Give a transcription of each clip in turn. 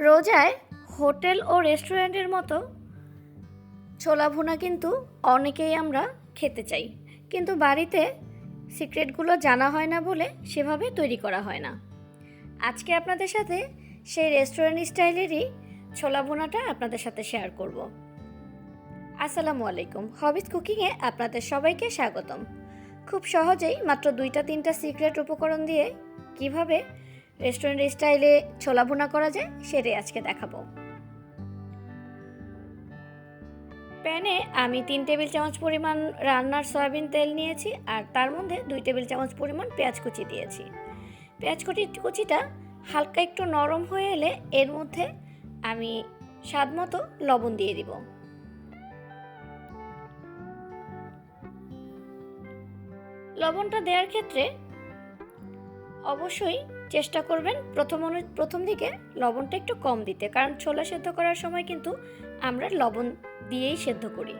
রোজায় হোটেল ও রেস্টুরেন্টের মতো ছোলা ভুনা কিন্তু অনেকেই আমরা খেতে চাই। কিন্তু বাড়িতে সিক্রেটগুলো জানা হয় না বলে সেভাবে তৈরি করা হয় না। আজকে আপনাদের সাথে সেই রেস্টুরেন্ট স্টাইলেরই ছোলা ভুনাটা আপনাদের সাথে শেয়ার করব। আসসালামু আলাইকুম। হবিজ কুকিংয়ে আপনাদের সবাইকে স্বাগতম। খুব সহজেই মাত্র দুইটা তিনটা সিক্রেট উপকরণ দিয়ে কীভাবে রেস্টুরেন্ট স্টাইলে ছোলা ভুনা করা যায়, সেটাই আজকে দেখাবো। প্যানে আমি তিন টেবিল চামচ পরিমাণ রান্নার সয়াবিন তেল নিয়েছি, আর তার মধ্যে দুই টেবিল চামচ পরিমাণ পেঁয়াজ কুচি দিয়েছি। পেঁয়াজ কুচি, কুচিটা হালকা একটু নরম হয়ে এলে এর মধ্যে আমি স্বাদ মতো লবণ দিয়ে দিব। লবণটা দেওয়ার ক্ষেত্রে অবশ্যই চেষ্টা করবেন প্রথম প্রথম দিকে লবণটা একটু কম দিতে, কারণ ছোলা সেদ্ধ করার সময় কিন্তু আমরা লবণ দিয়েই সেদ্ধ করি।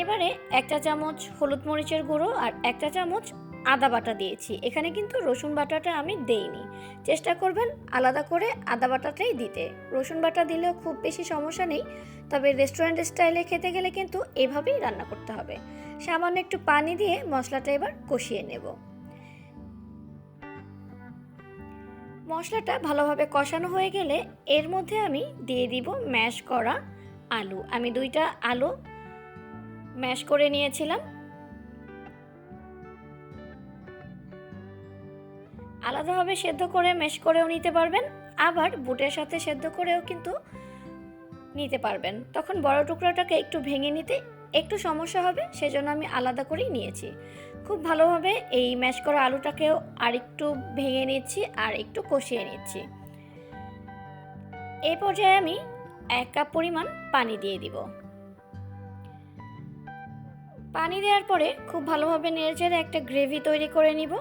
এবারে একটা চামচ হলুদ মরিচের গুঁড়ো আর একটা চামচ আদা বাটা দিয়েছি। এখানে কিন্তু রসুন বাটাটা আমি দেইনি। চেষ্টা করবেন আলাদা করে আদা বাটাটাই দিতে। রসুন বাটা দিলেও খুব বেশি সমস্যা নেই, তবে রেস্টুরেন্ট স্টাইলে খেতে গেলে কিন্তু এভাবেই রান্না করতে হবে। সামান্য একটু পানি দিয়ে মশলাটা এবার কষিয়ে নেব। মশলাটা ভালোভাবে কষানো হয়ে গেলে এর মধ্যে আমি দিয়ে দিব ম্যাশ করা আলু। আমি দুইটা আলু ম্যাশ করে নিয়েছিলাম। আলাদাভাবে সেদ্ধ করে ম্যাশ করেও নিতে পারবেন, আবার বুটের সাথে সেদ্ধ করেও কিন্তু নিতে পারবেন। তখন বড় টুকরাটাকে একটু ভেঙে নিতে একটু সমস্যা হবে, সেজন্য আমি আলাদা করেই নিয়েছি। খুব ভালোভাবে এই ম্যাশ করা আলুটাকেও আরেকটু ভেঙে নিচ্ছি, আর একটু কষিয়ে নিচ্ছি। এই পর্যায়ে আমি এক কাপ পরিমাণ পানি দিয়ে দিব। পানি দেওয়ার পরে খুব ভালোভাবে নেড়েচেড়ে একটা গ্রেভি তৈরি করে নিব।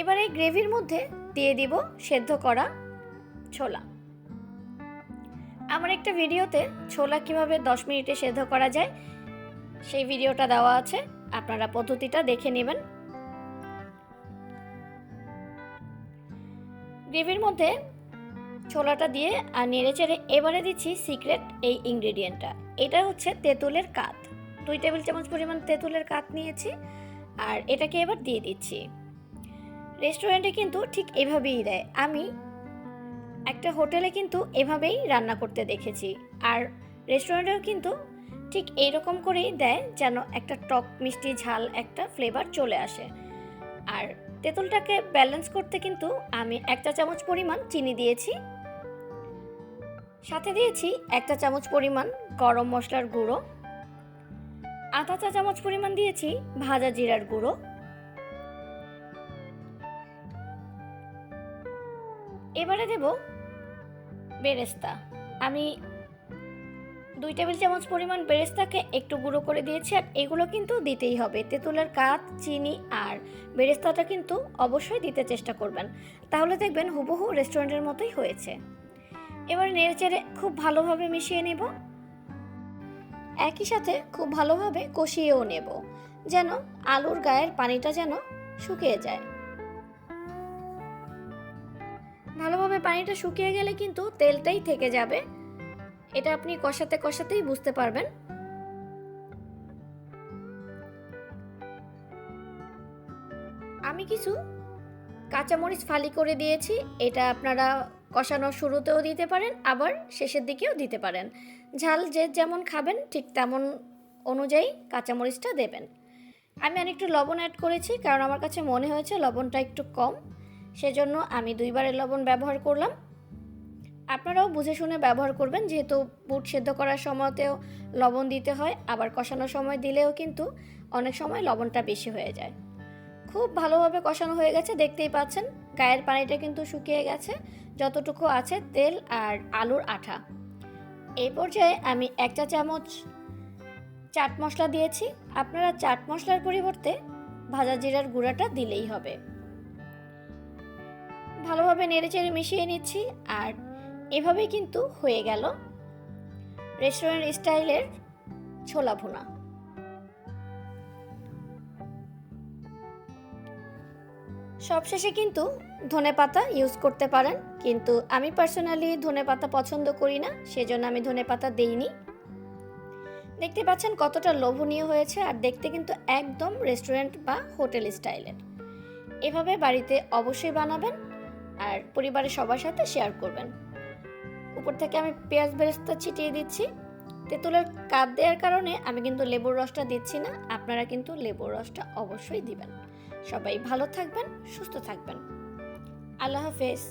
এবার এই গ্রেভির মধ্যে দিয়ে দিব সেদ্ধ করা ছোলা। আমার একটা ভিডিওতে ছোলা কীভাবে দশ মিনিটে সেদ্ধ করা যায়, সেই ভিডিওটা দেওয়া আছে, আপনারা পদ্ধতিটা দেখে নেবেন। গ্রেভির মধ্যে ছোলাটা দিয়ে আর নেড়ে চেড়ে এবারে দিচ্ছি সিক্রেট এই ইনগ্রেডিয়েন্টটা। এটা হচ্ছে তেঁতুলের কাত। দুই টেবিল চামচ পরিমাণ তেঁতুলের কাত নিয়েছি আর এটাকে এবার দিয়ে দিচ্ছি। রেস্টুরেন্টে কিন্তু ঠিক এভাবেই দেয়। আমি একটা হোটেলে কিন্তু এভাবেই রান্না করতে দেখেছি। আর রেস্টুরেন্টেও কিন্তু ঠিক এইরকম করেই দেয় যেন একটা টক মিষ্টি ঝাল একটা ফ্লেভার চলে আসে। আর তেঁতুলটাকে ব্যালেন্স করতে কিন্তু আমি একটা চামচ পরিমাণ চিনি দিয়েছি। সাথে দিয়েছি একটা চামচ পরিমাণ গরম মশলার গুঁড়ো। আধা চা চামচ পরিমাণ দিয়েছি ভাজা জিরার গুঁড়ো। এবারে দেব বেরেস্তা। আমি দুই টেবিল চামচ পরিমাণ বেরেস্তাকে একটু গুঁড়ো করে দিয়েছি আর এগুলো কিন্তু দিতেই হবে। তেঁতুলের কাঠ চিনি আর বেরেস্তাটা কিন্তু অবশ্যই দিতে চেষ্টা করবেন। তাহলে দেখবেন হুবহু রেস্টুরেন্টের মতোই হয়েছে। এবার নেড়েচেড়ে খুব ভালোভাবে মিশিয়ে নেব। একই সাথে খুব ভালোভাবে কষিয়েও নেব, যেন আলুর গায়ের পানিটা যেন শুকিয়ে যায়। ভালোভাবে পানিটা শুকিয়ে গেলে কিন্তু তেলটাই থেকে যাবে। এটা আপনি কষাতে কষাতেই বুঝতে পারবেন। আমি কিছু কাঁচামরিচ ফালি করে দিয়েছি। এটা আপনারা কষানোর শুরুতেও দিতে পারেন, আবার শেষের দিকেও দিতে পারেন। ঝাল যে যেমন খাবেন, ঠিক তেমন অনুযায়ী কাঁচামরিচটা দেবেন। আমি অনেকটু লবণ অ্যাড করেছি, কারণ আমার কাছে মনে হয়েছে লবণটা একটু কম। সেজন্য আমি দুইবারের লবণ ব্যবহার করলাম। আপনারাও বুঝে শুনে ব্যবহার করবেন, যেহেতু বুট সেদ্ধ করার সময়তেও লবণ দিতে হয়, আবার কষানোর সময় দিলেও কিন্তু অনেক সময় লবণটা বেশি হয়ে যায়। খুব ভালোভাবে কষানো হয়ে গেছে, দেখতেই পাচ্ছেন। গায়ের পানিটা কিন্তু শুকিয়ে গেছে। যতটুকু আছে তেল আর আলুর আঠা। এই পর্যায়ে আমি এক চা চামচ চাট মশলা দিয়েছি। আপনারা চাট মশলার পরিবর্তে ভাজা জিরার গুঁড়াটা দিলেই হবে। ভালোভাবে নেড়েচেড়ে মিশিয়ে নিচ্ছি আর এভাবেই কিন্তু হয়ে গেল রেস্টুরেন্ট স্টাইলের ছোলা ভুনা। সবশেষে কিন্তু ধনে পাতা ইউজ করতে পারেন, কিন্তু আমি পার্সোনালি ধনে পাতা পছন্দ করি না, সেজন্য আমি ধনে পাতা দেইনি। দেখতে পাচ্ছেন কতটা লোভনীয় হয়েছে আর দেখতে কিন্তু একদম রেস্টুরেন্ট বা হোটেল স্টাইলের এভাবে বাড়িতে অবশ্যই বানাবেন আর পরিবারের সবার সাথে শেয়ার করবেন। উপর থেকে আমি পেঁয়াজ বেরেস্তা ছিটিয়ে দিচ্ছি। তেঁতুলের কাপ দেওয়ার কারণে আমি কিন্তু লেবুর রসটা দিচ্ছি না, আপনারা কিন্তু লেবুর রসটা অবশ্যই দিবেন। সবাই ভালো থাকবেন, সুস্থ থাকবেন। আল্লাহ হাফেজ।